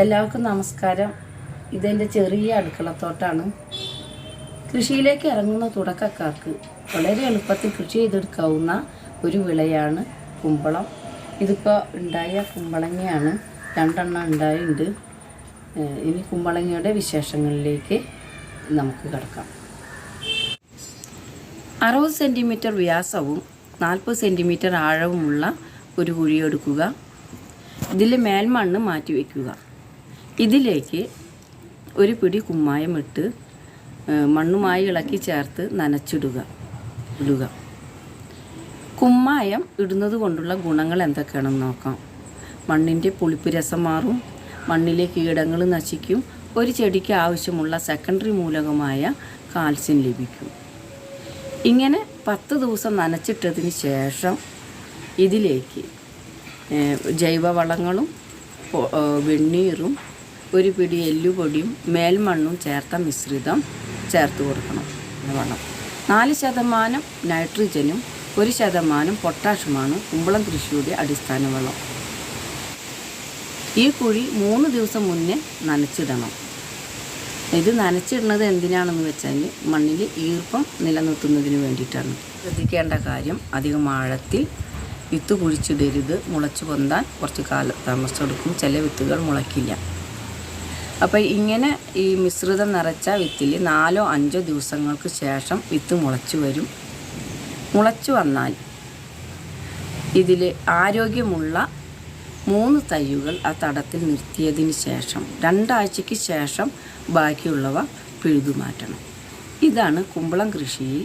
എല്ലാവർക്കും നമസ്കാരം. ഇതെന്റെ ചെറിയ അടുക്കളത്തോട്ടാണ്. കൃഷിയിലേക്ക് ഇറങ്ങുന്ന തുടക്കക്കാർക്ക് വളരെ എളുപ്പത്തിൽ കൃഷി ചെയ്തെടുക്കാവുന്ന ഒരു വിളയാണ് കുമ്പളം. ഇതിപ്പോൾ ഉണ്ടായ കുമ്പളങ്ങയാണ് രണ്ടെണ്ണം ഉണ്ടായിട്ടുണ്ട് ഇനി കുമ്പളങ്ങയുടെ വിശേഷങ്ങളിലേക്ക് നമുക്ക് കിടക്കാം. അറുപത് സെന്റിമീറ്റർ വ്യാസവും നാൽപ്പത് സെന്റിമീറ്റർ ആഴവുമുള്ള ഒരു കുഴിയെടുക്കുക. ഇതിൽ മേൽമണ്ണ് മാറ്റി വയ്ക്കുക ഇതിലേക്ക് ഒരു പിടി കുമ്മായം ഇട്ട് മണ്ണുമായി ഇളക്കി ചേർത്ത് നനച്ചിടുക ഇടുക. കുമ്മായം ഇടുന്നത് കൊണ്ടുള്ള ഗുണങ്ങൾ എന്തൊക്കെയാണെന്ന് നോക്കാം. മണ്ണിന്റെ പുളിപ്പ് രസം മാറും മണ്ണിലെ കീടങ്ങൾ നശിക്കും ഒരു ചെടിക്ക് ആവശ്യമുള്ള സെക്കൻഡറി മൂലകമായ കാൽസ്യം ലഭിക്കും. ഇങ്ങനെ പത്ത് ദിവസം നനച്ചിട്ടതിന് ശേഷം ഇതിലേക്ക് ജൈവവളങ്ങളും വെണ്ണീറും ഒരു പിടി എല്ലുപൊടിയും മേൽമണ്ണും ചേർത്ത മിശ്രിതം ചേർത്ത് കൊടുക്കണം. വെള്ളം വളം നാല് ശതമാനം നൈട്രജനും ഒരു ശതമാനം പൊട്ടാഷുമാണ് കുമ്പളം കൃഷിയുടെ അടിസ്ഥാന വളം ഈ കുഴി മൂന്ന് ദിവസം മുന്നേ നനച്ചിടണം. ഇത് നനച്ചിടുന്നത് എന്തിനാണെന്ന് വെച്ചാൽ മണ്ണിൽ ഈർപ്പം നിലനിർത്തുന്നതിന് വേണ്ടിയിട്ടാണ്. ശ്രദ്ധിക്കേണ്ട കാര്യം അധികം ആഴത്തിൽ വിത്ത് കുഴിച്ചിടരുത് മുളച്ചു പൊന്താൻ കുറച്ച് കാല താമസമെടുക്കും ചില വിത്തുകൾ മുളയ്ക്കില്ല. അപ്പോൾ ഇങ്ങനെ ഈ മിശ്രിതം നിറച്ച വിത്തിൽ നാലോ അഞ്ചോ ദിവസങ്ങൾക്ക് ശേഷം വിത്ത് മുളച്ചു വരും. മുളച്ചു വന്നാൽ ഇതിൽ ആരോഗ്യമുള്ള മൂന്ന് തൈകൾ ആ തടത്തിൽ നിർത്തിയതിന് ശേഷം രണ്ടാഴ്ചയ്ക്ക് ശേഷം ബാക്കിയുള്ളവ പിഴുതു മാറ്റണം ഇതാണ് കുമ്പളം കൃഷിയിൽ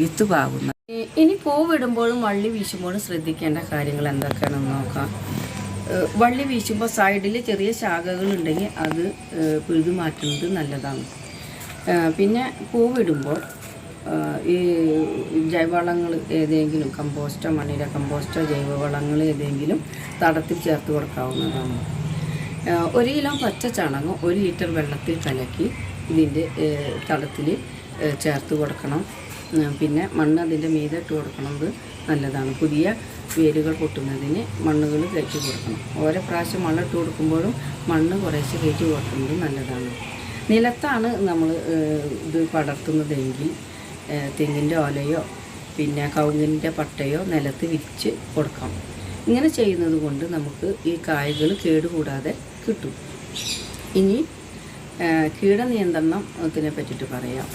വിത്ത് പാകുന്നത്. ഇനി പൂവിടുമ്പോഴും വള്ളി വീശുമ്പോഴും ശ്രദ്ധിക്കേണ്ട കാര്യങ്ങൾ എന്തൊക്കെയാണെന്ന് നോക്കാം. വള്ളി വീശുമ്പോൾ സൈഡിൽ ചെറിയ ശാഖകളുണ്ടെങ്കിൽ അത് പുഴുതു മാറ്റുന്നത് നല്ലതാണ്. പിന്നെ പൂവിടുമ്പോൾ ഈ ജൈവവളങ്ങൾ ഏതെങ്കിലും കമ്പോസ്റ്റോ മണ്ണിര കമ്പോസ്റ്റോ ജൈവവളങ്ങൾ ഏതെങ്കിലും തടത്തിൽ ചേർത്ത് കൊടുക്കാവുന്നതാണ്. ഒരു കിലോ പച്ച ചാണകം ഒരു ലിറ്റർ വെള്ളത്തിൽ കലക്കി ഇതിന്റെ തടത്തിൽ ചേർത്ത് കൊടുക്കണം. പിന്നെ മണ്ണ് അതിന്റെ മീതെ ഇട്ട് കൊടുക്കുന്നത് നല്ലതാണ്. പുതിയ വേരുകൾ പൊട്ടുന്നതിന് മണ്ണുകൾ കയറ്റി കൊടുക്കണം. ഓരോ പ്രാവശ്യം മണ്ണ് ഇട്ട് കൊടുക്കുമ്പോഴും മണ്ണ് കുറേശ്ശെ കയറ്റി കൊടുക്കുന്നത് നല്ലതാണ്. നിലത്താണ് നമ്മൾ ഇത് പടർത്തുന്നതെങ്കിൽ തെങ്ങിന്റെ ഓലയോ പിന്നെ കവുങ്ങിന്റെ പട്ടയോ നിലത്ത് വിരിച്ച് കൊടുക്കാം. ഇങ്ങനെ ചെയ്യുന്നത് കൊണ്ട് നമുക്ക് ഈ കായകൾ കേടുകൂടാതെ കിട്ടും. ഇനി കീട കീടനിയന്ത്രണത്തിനെ പറ്റിയിട്ട് പറയാം.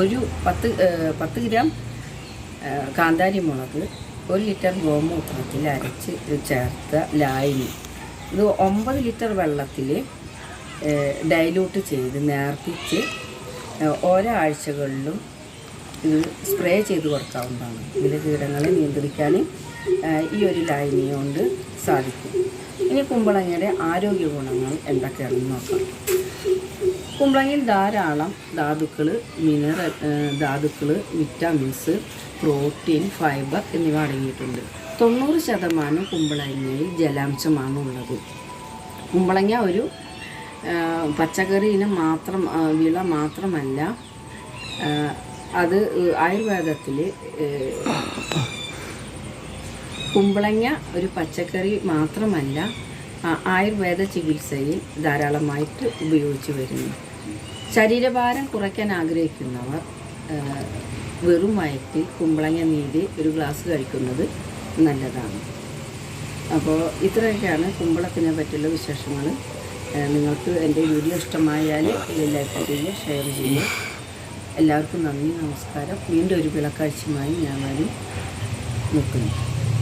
ഒരു പത്ത് പത്ത് ഗ്രാം കാന്താരി മുളക് ഒരു ലിറ്റർ ഗോമൂത്രത്തിൽ അരച്ച് ചേർത്ത ലായനി. ഇത് ഒമ്പത് ലിറ്റർ വെള്ളത്തിൽ ഡൈലൂട്ട് ചെയ്ത് നേർപ്പിച്ച് ഒരാഴ്ചകളിലും ഇത് സ്പ്രേ ചെയ്ത് കൊടുക്കാവുന്നതാണ്. ഇതിൽ കീടങ്ങളെ നിയന്ത്രിക്കാൻ ഈ ഒരു ലായനി കൊണ്ട് സാധിക്കും. ഇനി കുമ്പളങ്ങയുടെ ആരോഗ്യ ഗുണങ്ങൾ എന്തൊക്കെയാണെന്ന് നോക്കാം. കുമ്പളങ്ങയിൽ ധാരാളം ധാതുക്കൾ മിനറൽ ധാതുക്കൾ വിറ്റാമിൻസ് പ്രോട്ടീൻ ഫൈബർ എന്നിവ അടങ്ങിയിട്ടുണ്ട്. തൊണ്ണൂറ് ശതമാനം കുമ്പളങ്ങയിൽ ജലാംശമാണ് ഉള്ളത്. കുമ്പളങ്ങ ഒരു പച്ചക്കറി ഇനം മാത്രം വിള മാത്രമല്ല അത് ആയുർവേദത്തിൽ കുമ്പളങ്ങ ഒരു പച്ചക്കറി മാത്രമല്ല ആയുർവേദ ചികിത്സയിൽ ധാരാളമായിട്ട് ഉപയോഗിച്ചു വരുന്നു. ശരീരഭാരം കുറയ്ക്കാൻ ആഗ്രഹിക്കുന്നവർ വെറും വയറ്റിൽ കുമ്പളങ്ങ നീര് ഒരു ഗ്ലാസ് കഴിക്കുന്നത് നല്ലതാണ്. അപ്പോൾ ഇത്രയൊക്കെയാണ് കുമ്പളത്തിനെ പറ്റിയുള്ള വിശേഷങ്ങൾ നിങ്ങൾക്ക് എന്റെ വീഡിയോ ഇഷ്ടമായാൽ ലൈക്ക് ചെയ്യുക ഷെയർ ചെയ്യുക. എല്ലാവർക്കും നന്ദി നമസ്കാരം. വീണ്ടും ഒരു വിളക്കാഴ്ചയുമായി ഞാൻ വരും. നിൽക്കുന്നു.